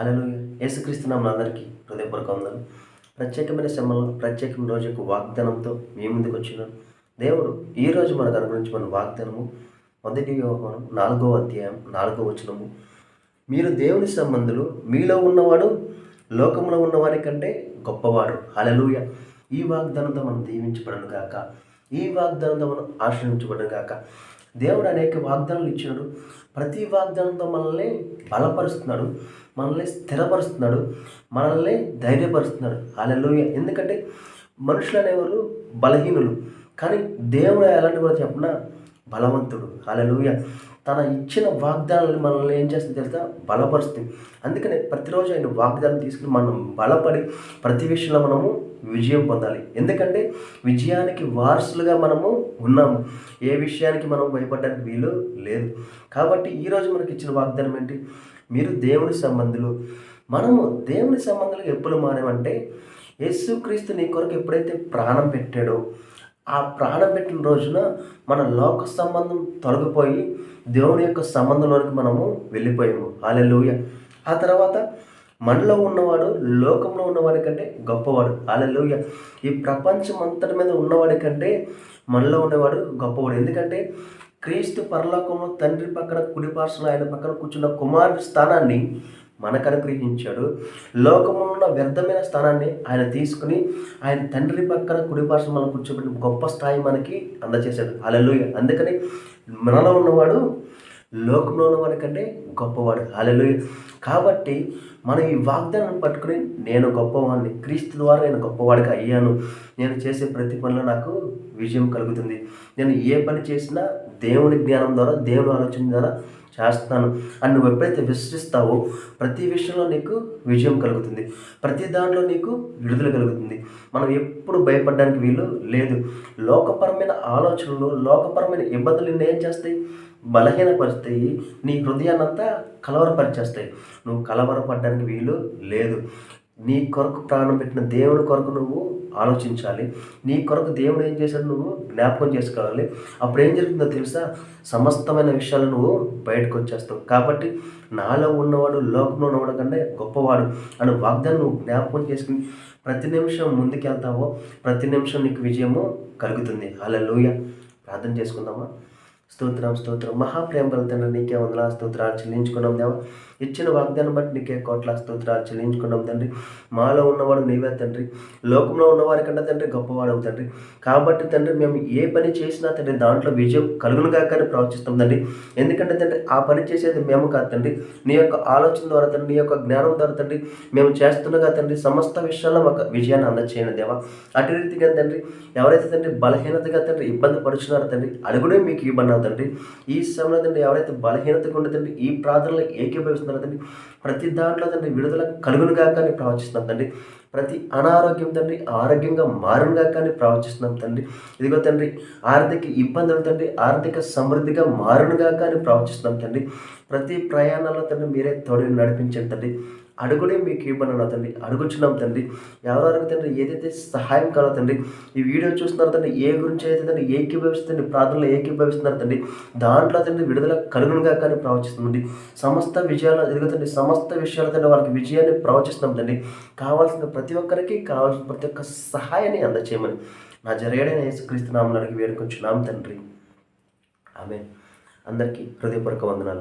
అలలు యేసుక్రీస్తున్నాం అందరికీ హృదయపూర్వక వందలు ప్రత్యేకమైన శ్రమలో ప్రత్యేకమైన రోజు వాగ్దానంతో మీ ముందుకు వచ్చినాను దేవుడు ఈ రోజు మనకు అనుగురించి మన వాగ్దానము మొదటి వ్యవహారం నాలుగో అధ్యాయం నాలుగో వచనము. మీరు దేవుని సంబంధులు మీలో ఉన్నవాడు లోకంలో ఉన్నవారి కంటే గొప్పవాడు. అలలుయ ఈ వాగ్దానంతో మనం దీవించబడను గాక ఈ వాగ్దానంతో మనం ఆశ్రయించబడను గాక దేవుడు అనేక వాగ్దానాలు ఇచ్చినాడు. ప్రతి వాగ్దానంతో మనల్ని బలపరుస్తున్నాడు. మనల్ని స్థిరపరుస్తున్నాడు. మనల్ని ధైర్యపరుస్తున్నాడు. హల్లెలూయా. ఎందుకంటే మనుషులు అనేవారు బలహీనులు. కానీ దేవుడు ఎలాంటి కూడా చెప్పిన బలవంతుడు. హల్లెలూయా. తన ఇచ్చిన వాగ్దానాలను మనల్ని ఏం చేస్తుంది తెలుసా? బలపరుస్తుంది. అందుకనే ప్రతిరోజు ఆయన వాగ్దానం తీసుకుని మనం బలపడి ప్రతి విషయంలో మనము విజయం పొందాలి. ఎందుకంటే విజయానికి వారసులుగా మనము ఉన్నాము. ఏ విషయానికి మనం భయపడడానికి వీలు లేదు. కాబట్టి ఈరోజు మనకి ఇచ్చిన వాగ్దానం ఏంటి? మీరు దేవుని సంబంధులు. మనము దేవుని సంబంధాలు ఎప్పుడు మారామంటే యేసుక్రీస్తు నీ కొరకు ఎప్పుడైతే ప్రాణం పెట్టాడో ఆ ప్రాణం పెట్టిన రోజున మన లోక సంబంధం తొలగిపోయి దేవుని యొక్క సంబంధంలోనికి మనము వెళ్ళిపోయాము. అలెలుయ ఆ తర్వాత మనలో ఉన్నవాడు లోకంలో ఉన్నవాడి కంటే గొప్పవాడు. అలెలుయ ఈ ప్రపంచం అంతటి మీద ఉన్నవాడి కంటే మనలో ఉన్నవాడు గొప్పవాడు. ఎందుకంటే క్రీస్తు పరలోకంలో తండ్రి పక్కన కుడిపార్సన ఆయన పక్కన కూర్చున్న కుమారుడి స్థానాన్ని మనకు అనుగ్రహించాడు లోకంలో ఉన్న వ్యర్థమైన స్థానాన్ని ఆయన తీసుకుని ఆయన తండ్రి పక్కన కుడిపార్శ్వం మనం కూర్చోబెట్టి గొప్ప స్థాయి మనకి అందచేశాడు. అలెలుయ అందుకని మనలో ఉన్నవాడు లోకంలో ఉన్నవాడి కంటే గొప్పవాడు. అలెలుయ కాబట్టి మనం ఈ వాగ్దానం పట్టుకుని నేను గొప్పవాడిని క్రీస్తు ద్వారా నేను గొప్పవాడిగా అయ్యాను. నేను చేసే ప్రతి పనిలో నాకు విజయం కలుగుతుంది. నేను ఏ పని చేసినా దేవుని జ్ఞానం ద్వారా దేవుని ఆలోచన ద్వారా చేస్తాను అని నువ్వు ఎప్పుడైతే విశ్వసిస్తావో ప్రతి విషయంలో నీకు విజయం కలుగుతుంది. ప్రతి దాంట్లో నీకు విడుదల కలుగుతుంది. మనం ఎప్పుడు భయపడడానికి వీలు లేదు. లోకపరమైన ఆలోచనలు లోకపరమైన ఇబ్బందులు నిన్ను ఏం చేస్తాయి? బలహీనపరుస్తాయి. నీ హృదయాన్నంతా కలవరపరిచేస్తాయి. నువ్వు కలవరపడడానికి వీలు లేదు. నీ కొరకు ప్రాణం పెట్టిన దేవుని కొరకు నువ్వు ఆలోచించాలి. నీ కొరకు దేవుడు ఏం చేశాడు నువ్వు జ్ఞాపకం చేసుకోవాలి. అప్పుడు ఏం జరుగుతుందో తెలుసా? సమస్తమైన విషయాలు నువ్వు బయటకు వచ్చేస్తావు. కాబట్టి నాలో ఉన్నవాడు లోకంలో ఉన్నవాడు కంటే గొప్పవాడు అని వాగ్దానం నువ్వు జ్ఞాపకం చేసుకుని ప్రతి నిమిషం ముందుకెళ్తావో ప్రతి నిమిషం నీకు విజయము కలుగుతుంది. అలా ప్రార్థన చేసుకుందామా? స్తోత్రం స్తోత్రం. మహాప్రేమ తండ్రి నీకే వందల స్తోత్రాలు చెల్లించుకున్నాం దేవా. ఇచ్చిన వాగ్దానం బట్టి నీకే కోట్ల స్తోత్రాలు చెల్లించుకున్నాం తండ్రి. మాలో ఉన్నవాడు నీవే తండ్రి. లోకంలో ఉన్నవారి కంటే తండ్రి గొప్పవాడు తండ్రి. కాబట్టి తండ్రి మేము ఏ పని చేసినా తండ్రి దాంట్లో విజయం కలుగును కాకని ప్రవచిస్తాం తండ్రి. ఎందుకంటే తండ్రి ఆ పని చేసేది మేము కాదు తండ్రి. నీ యొక్క ఆలోచన ద్వారా తండ్రి నీ యొక్క జ్ఞానం ద్వారా తండ్రి మేము చేస్తుండగా తండ్రి సమస్త విషయాల్లో మాకు విజయాన్ని అందచేయను దేవా. అటు రీతిగా తండ్రి ఎవరైతే తండ్రి బలహీనతగా తండ్రి ఇబ్బంది పడుచున్నారో తండ్రి అడుగుడే మీకు ఇవ్వన్నావు తండ్రి. ఈ సమయంలో తండ్రి ఎవరైతే బలహీనతగా ఉండే తండ్రి ఈ ప్రార్థనలో ఏకీభవిస్తున్నారు తండ్రి ప్రతి దాంట్లో తండ్రి విడుదల కలుగును కాక అని ప్రవచిస్తున్నాం తండ్రి ప్రతి అనారోగ్యం తండ్రి ఆరోగ్యంగా మారునుగా కానీ ప్రవచిస్తున్నాం తండ్రి. ఇదిగో తండ్రి ఆర్థిక ఇబ్బందులు తండ్రి ఆర్థిక సమృద్ధిగా మారునుగా కానీ ప్రవచిస్తున్నాం తండ్రి. ప్రతి ప్రయాణాల్లో తండ్రి మీరే తోడుని నడిపించండి తండ్రి. అడుగుడే మీకు ఇవ్వనన్నా తండ్రి. అడుగుచున్నాం తండ్రి. ఎవరెవరికి తండ్రి ఏదైతే సహాయం కావాలో తండ్రి ఈ వీడియో చూస్తున్నారు తండ్రి ఏ గురించి అయితే తండ్రి ఏకీభవిస్తుంది ప్రార్థనలో ఏకీభవిస్తున్నారు తండ్రి దాంట్లో తండ్రి విడుదల కలుగునుగా కానీ ప్రవచిస్తుంది సమస్త విజయాలు ఎదుగుతండి సమస్త విషయాలు తండ్రి వాళ్ళకి విజయాన్ని ప్రవచిస్తున్నాం తండ్రి. కావాల్సిన ప్రతి ఒక్కరికి కావాల్సిన ప్రతి ఒక్క సహాయాన్ని అందచేయమని నా జరగడైన యేసుక్రీస్తు నామని అడిగి వేడుకొచ్చున్నాం తండ్రి. ఆమె అందరికీ హృదయపూర్వక వందనాలు